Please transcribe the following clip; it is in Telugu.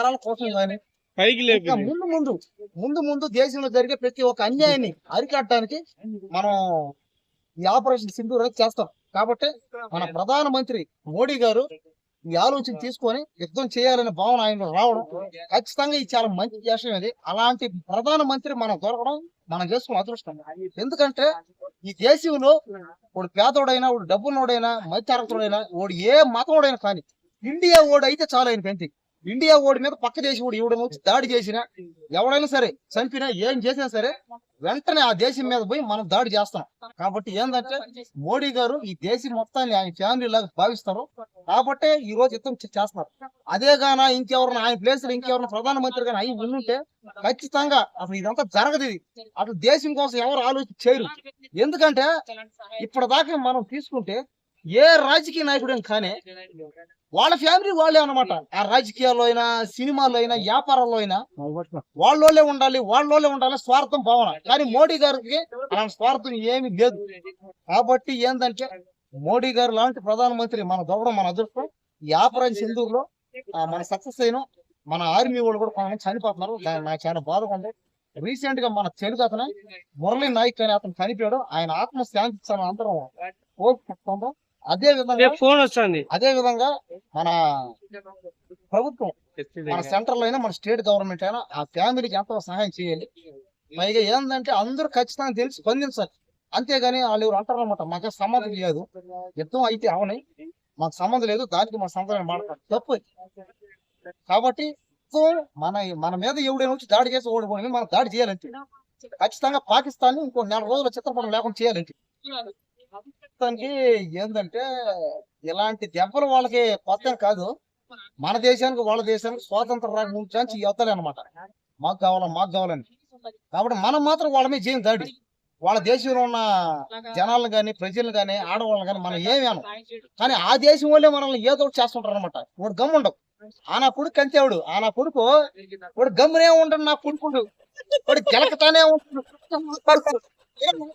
తరాల కోసం కానీ పైకి ముందు ముందు ముందు ముందు దేశంలో జరిగే ప్రతి ఒక్క అన్యాయాన్ని అరికట్టడానికి మనం ఈ ఆపరేషన్ సింధూర్ అనేది చేస్తాం. కాబట్టి మన ప్రధానమంత్రి మోడీ గారు ఈ ఆలోచన తీసుకొని యుద్ధం చేయాలనే భావన ఆయన రావడం ఖచ్చితంగా ఇది చాలా మంచి విషయం ఇది. అలాంటి ప్రధానమంత్రి మనం దొరకడం మనం చేసుకున్న అదృష్టం. ఎందుకంటే ఈ దేశంలో వాడు పేదోడైనా వాడు డబ్బున్నోడైనా మధ్యతరగతుడైనా వాడు ఏ మతోడైనా కానీ ఇండియా ఓడి అయితే చాలా ఆయన పెంచి ఇండియా ఓడి మీద పక్క దేశం ఓడి ఇవ్వడం వచ్చి దాడి చేసినా ఎవడైనా సరే చంపినా ఏం చేసినా సరే వెంటనే ఆ దేశం మీద పోయి మనం దాడి చేస్తాం. కాబట్టి ఏంటంటే మోడీ గారు ఈ దేశం మొత్తాన్ని ఆయన ఫ్యామిలీ లాగా భావిస్తారు. కాబట్టి ఈ రోజు యుద్ధం చేస్తున్నారు అదే గాన ఇంకెవరైనా ఆయన ప్లేస్లో ఇంకెవరైనా ప్రధానమంత్రి గాని అయి ఉంటే ఖచ్చితంగా అసలు ఇదంతా జరగదు ఇది. అసలు దేశం కోసం ఎవరు ఆలోచన చేయరు. ఎందుకంటే ఇప్పటిదాకా మనం తీసుకుంటే ఏ రాజకీయ నాయకుడైనా కానీ వాళ్ళ ఫ్యామిలీ వాళ్ళే అన్నమాట. ఆ రాజకీయాల్లో అయినా సినిమాల్లో అయినా వ్యాపారాల్లో అయినా వాళ్ళోళ్ళే ఉండాలి వాళ్ళోళ్ళే ఉండాలి స్వార్థం భావన. కానీ మోడీ గారికి అలాంటి స్వార్థం ఏమీ లేదు. కాబట్టి ఏంటంటే మోడీ గారు లాంటి ప్రధానమంత్రి మన దొరకడం మన అదృష్టం. ఈ ఆపరేషన్ సింధూరులో ఆ, మన సక్సెస్ అయిన మన ఆర్మీ వాళ్ళు కూడా కొంతమంది చనిపోతున్నారు. నాకు చాలా బాధగా ఉంది. రీసెంట్గా మన తెలుగు అతను మురళీ నాయక్ అని అతను చనిపోయాడు. ఆయన ఆత్మ అందరం కోరుకుంటున్నాం అదే విధంగా ఫోన్ వస్తుంది. అదే విధంగా మన ప్రభుత్వం మన సెంటర్లో అయినా మన స్టేట్ గవర్నమెంట్ అయినా ఆ ఫ్యామిలీకి ఎంతో సహాయం చేయాలి. పైగా ఏంటంటే అందరూ ఖచ్చితంగా తెలిసి స్పందించాలి. అంతేగాని వాళ్ళు ఎవరు అంటారు అనమాట మాకు సంబంధం లేదు. యుద్ధం అయితే అవని. మాకు సంబంధం లేదు దానికి మా సంబంధం మాట్లాడు తప్పు. కాబట్టి మన మన మీద ఎవడైనా వచ్చి దాడి చేసి ఓడిపోయి మనం దాడి చేయాలంటే. ఖచ్చితంగా పాకిస్తాన్ ఇంకో నెల రోజుల చిత్రపటం లేకుండా చేయాలంటే. పాకిస్తాన్కి ఏంటంటే ఇలాంటి దెబ్బలు వాళ్ళకి కొత్త కాదు. మన దేశానికి వాళ్ళ దేశానికి స్వాతంత్రం రాక ముందు అనమాట మాకు కావాలా మాకు కావాలని. కాబట్టి మనం మాత్రం వాళ్ళ మీద చేయం దాడి. వాళ్ళ దేశంలో ఉన్న జనాలను కానీ ప్రజలను కానీ ఆడవాళ్ళని కానీ మనం ఏమి అనం కానీ ఆ దేశం వాళ్ళే మనల్ని ఏదో ఒకటి చేస్తుంటారు అనమాట వాడు గమ్ ఉండవు. ఆ నా కొడుకు అంతేవాడు ఆ నా కొడుకు వాడు గమ్మునే ఉండడు నా కొడుకుడు వాడు గెలకతానే ఉంటాడు